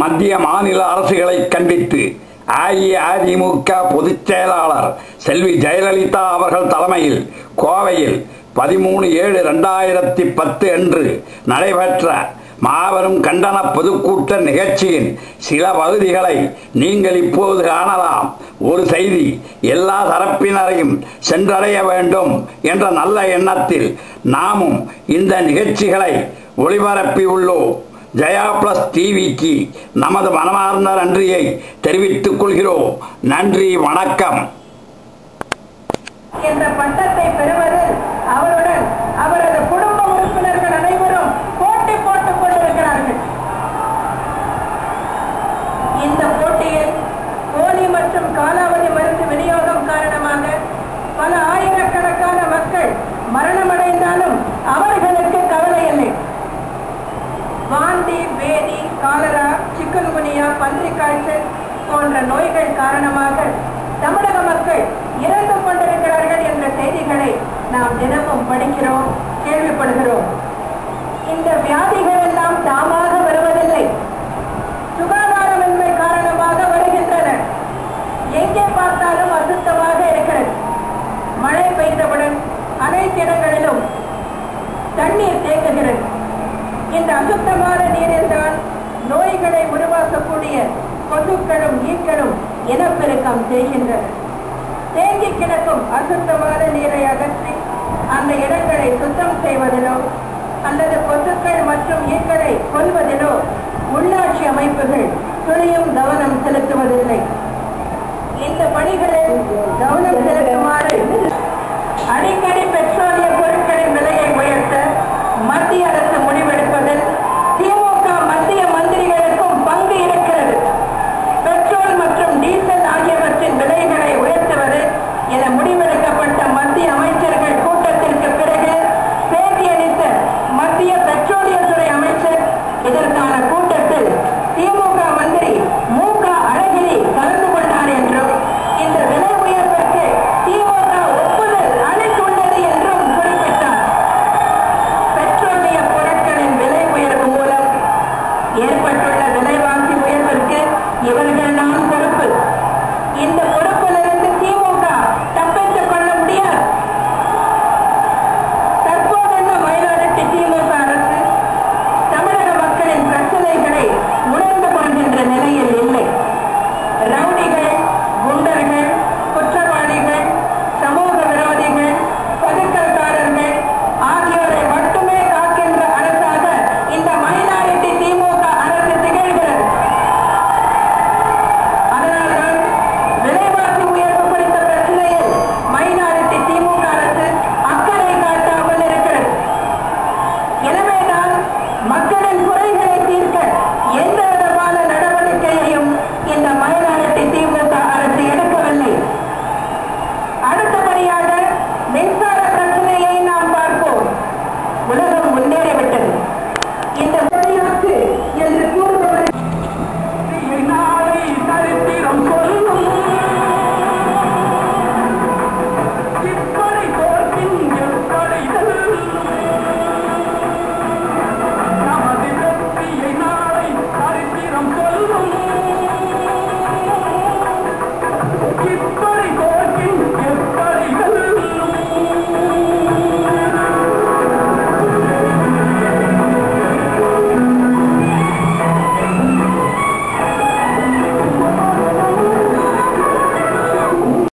மத்திய மாநில அரசுகளை கண்டித்து அஇஅதிமுக பொதுச் செயலாளர் செல்வி ஜெயலலிதா அவர்கள் தலைமையில் கோவையில் பதிமூணு ஏழு ரெண்டாயிரத்தி பத்து அன்று நடைபெற்ற மாபெரும் கண்டன பொதுக்கூட்ட நிகழ்ச்சியின் சில பகுதிகளை நீங்கள் இப்போது காணலாம். ஒரு செய்தி எல்லா தரப்பினரையும் சென்றடைய வேண்டும் என்ற நல்ல எண்ணத்தில் நாமும் இந்த நிகழ்ச்சிகளை ஒளிபரப்பியுள்ளோம். ஜெயா பிளஸ் டிவிக்கு நமது மனமார்ந்த நன்றியை தெரிவித்துக் கொள்கிறோம். நன்றி வணக்கம். என்ற பட்டத்தை பெறுவதில் அவருடன் அவரது குடும்ப உறுப்பினர்கள் அனைவரும் போட்டி போட்டுக் கொண்டிருக்கிறார்கள். இந்த போட்டியில் போலி மற்றும் காலாவதி மருந்து விநியோகம் காரணமாக பல ஆயிரக்கணக்கான மக்கள் மரணமடைந்தாலும் காய்ச்சல் போன்ற நோய்கள் காரணமாக தமிழக மக்கள் இறந்து கொண்டிருக்கிறார்கள் என்ற செய்திகளை நாம் தினமும் படிக்கிறோம் கேள்விப்படுகிறோம். இந்த வியாதிகள் எல்லாம் தாமாக வருவதில்லை. சுகாதாரமின்மை காரணமாக வருகின்றன. எங்கே பார்த்தாலும் அசுத்தமாக இருக்கிறது. மழை பெய்தவுடன் அனைத்து இடங்களிலும் தண்ணீர் தேங்குகிறது. இந்த அசுத்தமான நீரில்தான் நோய்களை உருவாக்கக்கூடிய பொதுக்களும் ஈக்களும் இனப்பெருக்கம் செய்கின்றன தேங்கி கிடக்கும் அசுத்தமான நீரை அகற்றி அந்த இடங்களை சுத்தம் செய்வதிலோ அல்லது கொசுக்கள் மற்றும் ஈக்களை கொல்வதிலோ உள்ளாட்சி அமைப்புகள் துளியும் கவனம் செலுத்துவதில்லை. இந்த பணிகளில் கவனம் y